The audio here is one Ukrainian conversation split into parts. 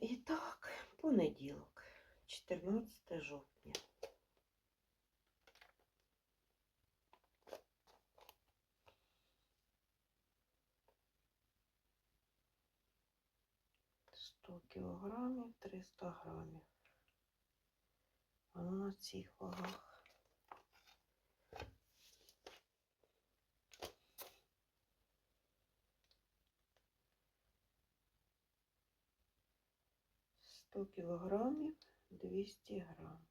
І так, понеділок, 14 жовтня. Сто кілограмів, 300 грамів. Воно на цих вагах. Сто кілограмів, 200 грам.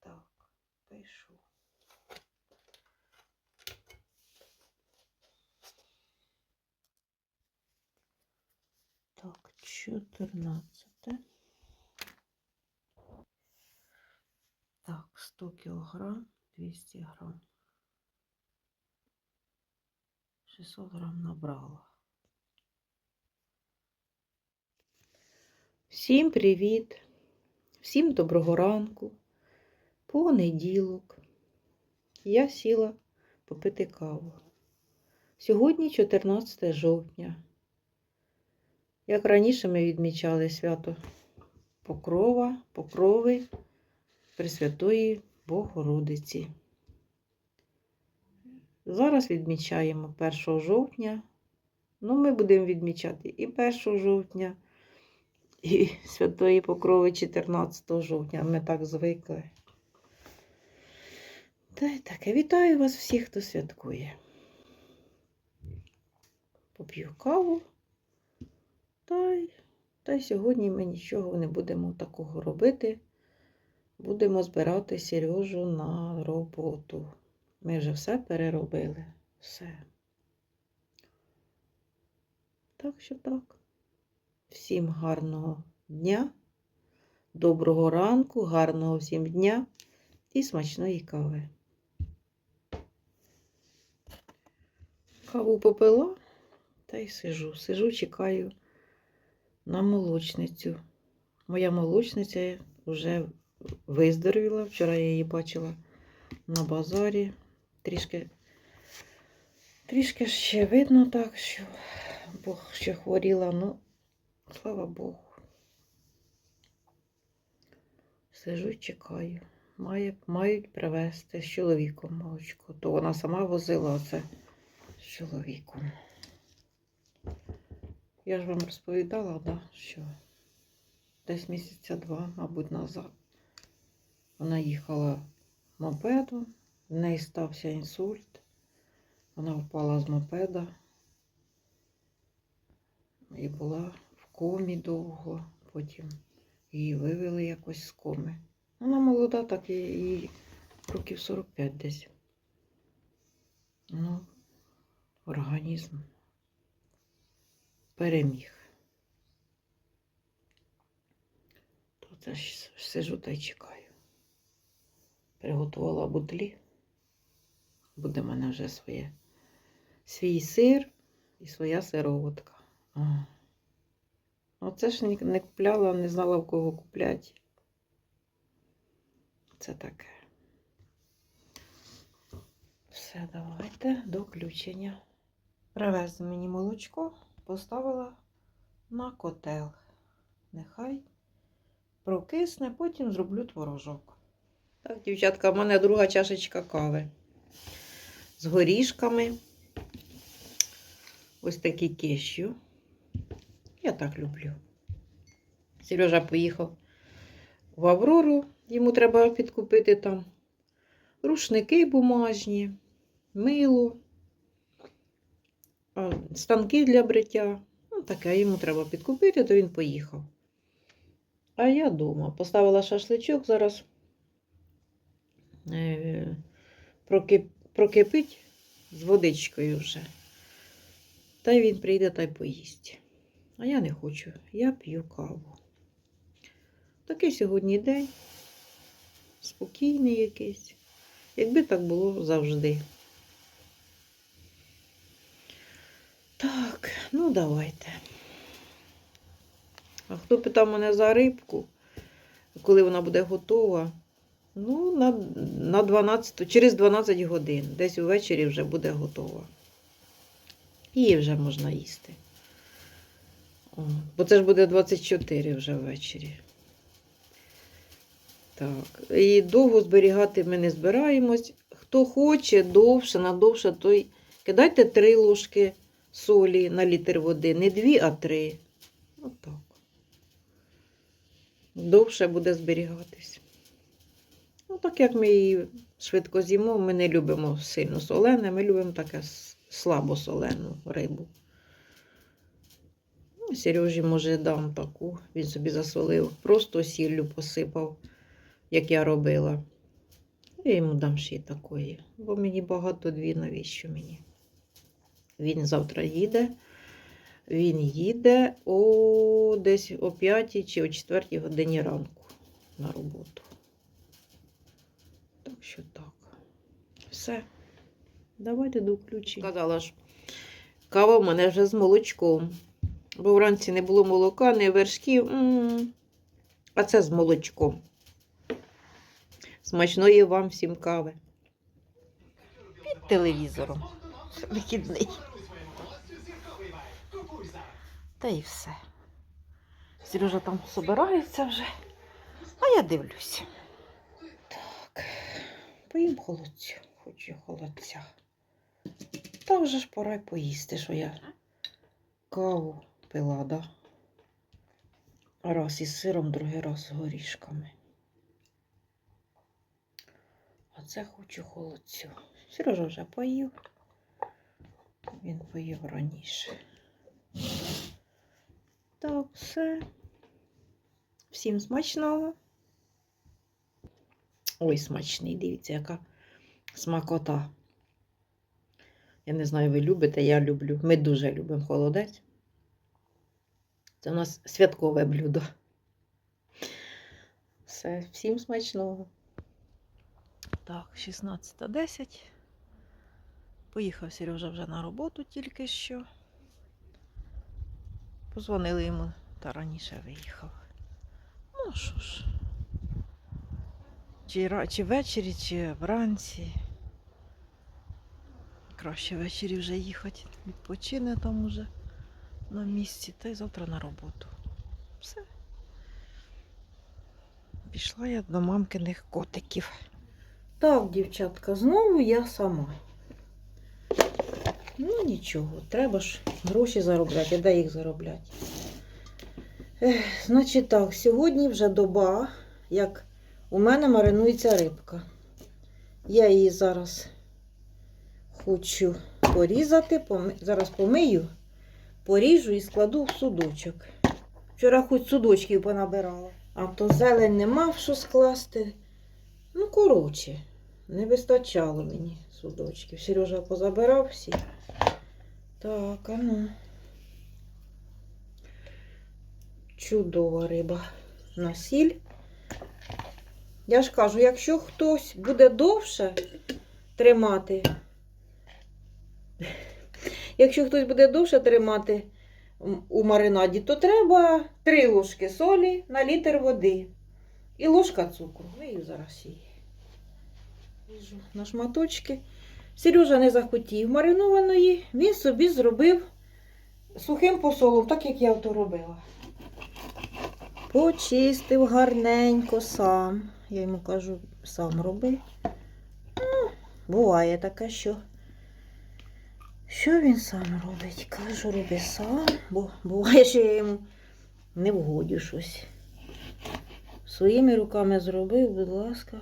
Так, пишу. Так, 14. Так, 100 кілограм, 200 грам. 600 грам набрала. Всім привіт! Всім доброго ранку. Понеділок. Я сіла попити каву. Сьогодні 14 жовтня. Як раніше ми відмічали свято Покрова, Покрови Пресвятої Богородиці. Зараз відмічаємо 1 жовтня. Ну, ми будемо відмічати і 1 жовтня, і Святої Покрови 14 жовтня. Ми так звикли. Та й таке. Вітаю вас всіх, хто святкує. Поп'ю каву. Та й, та й сьогодні ми нічого не будемо такого робити. Будемо збирати Сережу на роботу. Ми вже все переробили. Все. Так що так. Всім гарного дня, доброго ранку, гарного всім дня і смачної кави. Каву попила та й сижу. Сижу, чекаю на молочницю. Моя молочниця вже виздоровіла. Вчора я її бачила на базарі. Трішки, трішки ще видно так, що Бог ще хворіла, ну, слава Богу. Сижу, чекаю. Має, мають привезти з чоловіком молочко. То вона сама возила оце з чоловіком. Я ж вам розповідала, да, що десь місяця два, мабуть, назад. Вона їхала мопедом, в неї стався інсульт. Вона впала з мопеда і була комі довго, потім її вивели якось з коми. Вона молода, так і їй років 45 десь. Ну, організм переміг. То це ж сижу та й чекаю. Приготувала бутлі. Буде в мене вже своє свій сир і своя сироватка. Оце ж не, купляла, не знала в кого купляти. Це таке. Все, давайте до включення. Привезли мені молочко, поставила на котел. Нехай прокисне, потім зроблю творожок. Так, дівчатка, в мене друга чашечка кави. З горішками. Ось такі кешю. Я так люблю. Сережа поїхав в Аврору, йому треба підкупити там рушники бумажні, мило, станки для бриття. Ну, таке йому треба підкупити, то він поїхав. А я вдома поставила шашличок, зараз е, прокип, прокипить з водичкою вже. Та й він прийде та й поїсть. А я не хочу, я п'ю каву. Такий сьогодні день, спокійний якийсь, якби так було завжди. Так, ну давайте. А хто питав мене за рибку, коли вона буде готова? Ну, на, на 12, через 12 годин. Десь увечері вже буде готова. Її вже можна їсти. Бо це ж буде 24 вже ввечері. Так. І довго зберігати ми не збираємось. Хто хоче довше, надовше, той кидайте 3 ложки солі на літр води. Не 2, а 3. Отак. Довше буде зберігатись. Ну, так як ми її швидко з'їмо, ми не любимо сильно солене, ми любимо таке слабо солену рибу. Сережі, може, дам таку. Він собі засолив. Просто сіллю посипав, як я робила. Я йому дам ще й такої. Бо мені багато дві, навіщо мені? Він завтра їде. Він їде о десь о 5 чи о 4 годині ранку на роботу. Так що так. Все. Давайте до включення. Казала ж, кава в мене вже з молочком. Бо вранці не було молока, не вершків. М. А це з молочком. Смачної вам всім кави. Під телевізором. Вихідний. Та й все. Сережа там собирається вже, а я дивлюся. Так, поїм холодцю, хочу холодця. Та вже ж пора й поїсти, що я каву пила, да? Раз із сиром, другий раз з горішками. А це хочу холодцю. Сережа вже поїв. Він поїв раніше. Так, все. Всім смачного. Ой, смачний, дивіться, яка смакота. Я не знаю, ви любите, я люблю. Ми дуже любимо холодець. Це у нас святкове блюдо. Все, всім смачного. Так, 16.10. Поїхав Сережа вже на роботу тільки що. Позвонили йому та раніше виїхав. Ну що ж, чи, чи ввечері, чи вранці. Краще ввечері вже їхати. Відпочине там уже на місці, та й завтра на роботу. Все. Пішла я до мамкиних котиків. Так, дівчатка, знову я сама. Ну нічого, треба ж гроші заробляти, де їх заробляти? Ех, значить так, сьогодні вже доба, як у мене маринується рибка. Я її зараз хочу порізати, зараз помию, поріжу і складу в судочок. Вчора хоч судочків понабирала, а то зелень не мав що скласти. Ну, коротше, не вистачало мені судочків. Сережа позабирав всі. Так, а ну. Чудова риба на сіль. Я ж кажу, якщо хтось буде довше тримати, якщо хтось буде довше тримати у маринаді, то треба 3 ложки солі на літр води і ложка цукру. Вию зараз її. На шматочки. Сережа не захотів маринованої, він собі зробив сухим посолом, так як я то робила. Почистив гарненько сам. Я йому кажу, сам роби. Ну, буває таке, що. Що він сам робить? Кажу, роби сам, бо буває, що я йому не вгодю щось. Своїми руками зробив, будь ласка.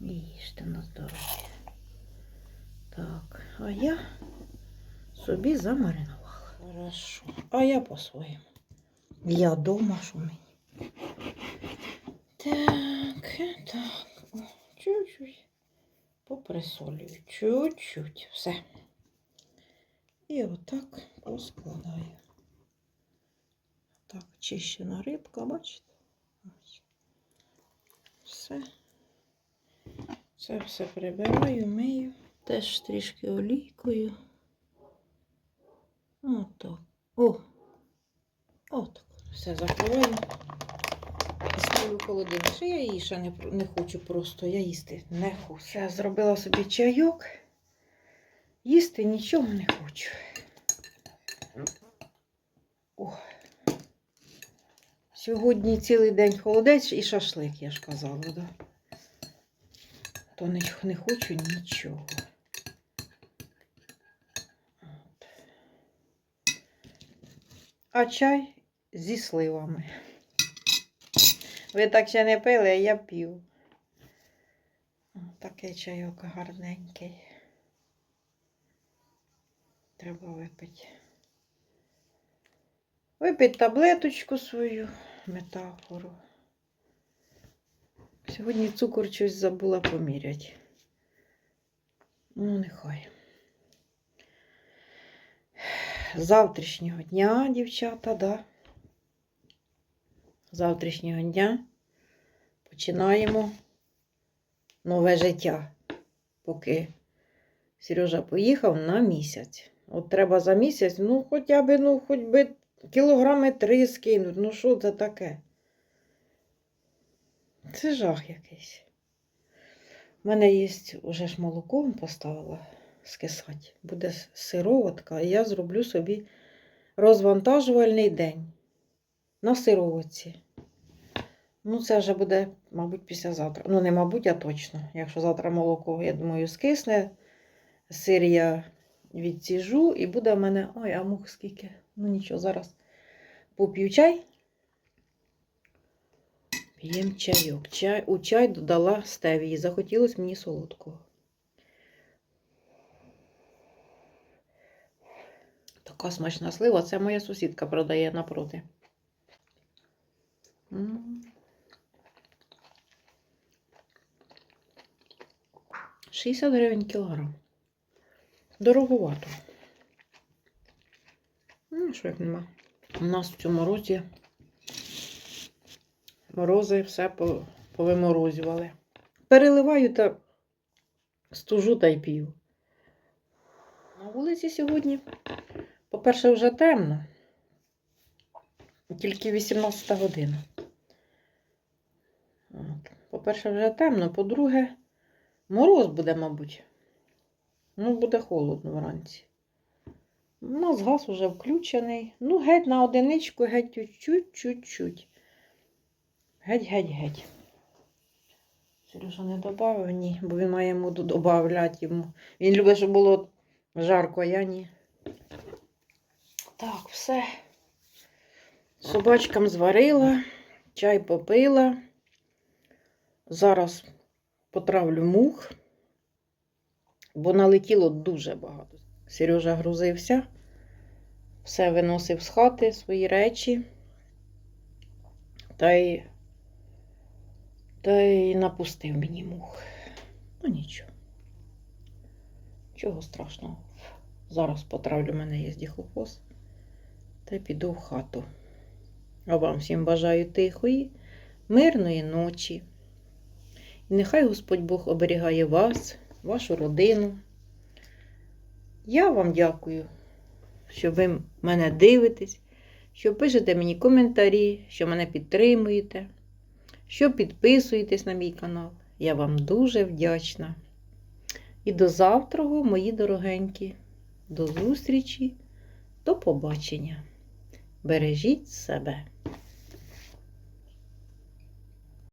І їжте на здоров'я. Так, а я собі замаринувала. Хорошо. А я по-своєму. Я дома, що мені. Так, так. Чуть-чуть. Поприсолюю. Чуть-чуть. Все. І отак поскладаю. Так, чищена рибка, бачите? Все. Це все прибираю, мию. Теж трішки олійкою. Отак. О! Отак. Все закриваю. І ставлю в холодильник. Ще я її ще не, не хочу просто. Я їсти не хочу. Все, зробила собі чайок. Їсти нічого не хочу. О. Сьогодні цілий день холодець і шашлик, я ж казала, да? То не, не хочу нічого. От. А чай зі сливами. Ви так ще не пили, а я п'ю. Такий чайок гарненький. Треба випити. Випити таблеточку свою, метафору. Сьогодні цукор щось забула поміряти. Ну, нехай. Завтрашнього дня, дівчата, да. Завтрашнього дня починаємо нове життя, поки Сережа поїхав на місяць. От треба за місяць, ну, хоча б, ну, хоч би кілограми три скинуть. Ну, що це таке? Це жах якийсь. У мене є уже ж молоко поставила скисати. Буде сироватка, і я зроблю собі розвантажувальний день на сироватці. Ну, це вже буде, мабуть, післязавтра. Ну, не мабуть, а точно. Якщо завтра молоко, я думаю, скисне, сир я відціжу, і буде в мене. Ой, а мух скільки. Ну нічого, зараз поп'ю чай. П'єм чайок. Чай, у чай додала стевії. Захотілося мені солодкого. Така смачна слива. Це моя сусідка продає напроти. М. 60 гривень кілограм. Дороговато. Ну, що як нема. У нас в цьому році морози все по- повиморозювали. Переливаю та стужу та й п'ю. На вулиці сьогодні, по-перше, вже темно. Тільки 18 година. По-перше, вже темно. По-друге, мороз буде, мабуть. Ну, буде холодно вранці. У нас газ уже включений. Ну, геть на одиничку, геть чуть-чуть, чуть-чуть. Геть, геть, геть. Сережа не додав, ні, бо він має моду додавати йому. Він любить, щоб було жарко, а я ні. Так, все. Собачкам зварила, чай попила. Зараз потравлю мух, бо налетіло дуже багато. Сережа грузився, все виносив з хати свої речі. Та й, та й напустив мені мух. Ну нічого. Чого страшного. Зараз потравлю, мене є діхофос. Та й піду в хату. А вам всім бажаю тихої, мирної ночі. Нехай Господь Бог оберігає вас, вашу родину. Я вам дякую, що ви мене дивитесь, що пишете мені коментарі, що мене підтримуєте, що підписуєтесь на мій канал. Я вам дуже вдячна. І до завтра, мої дорогенькі. До зустрічі, до побачення. Бережіть себе.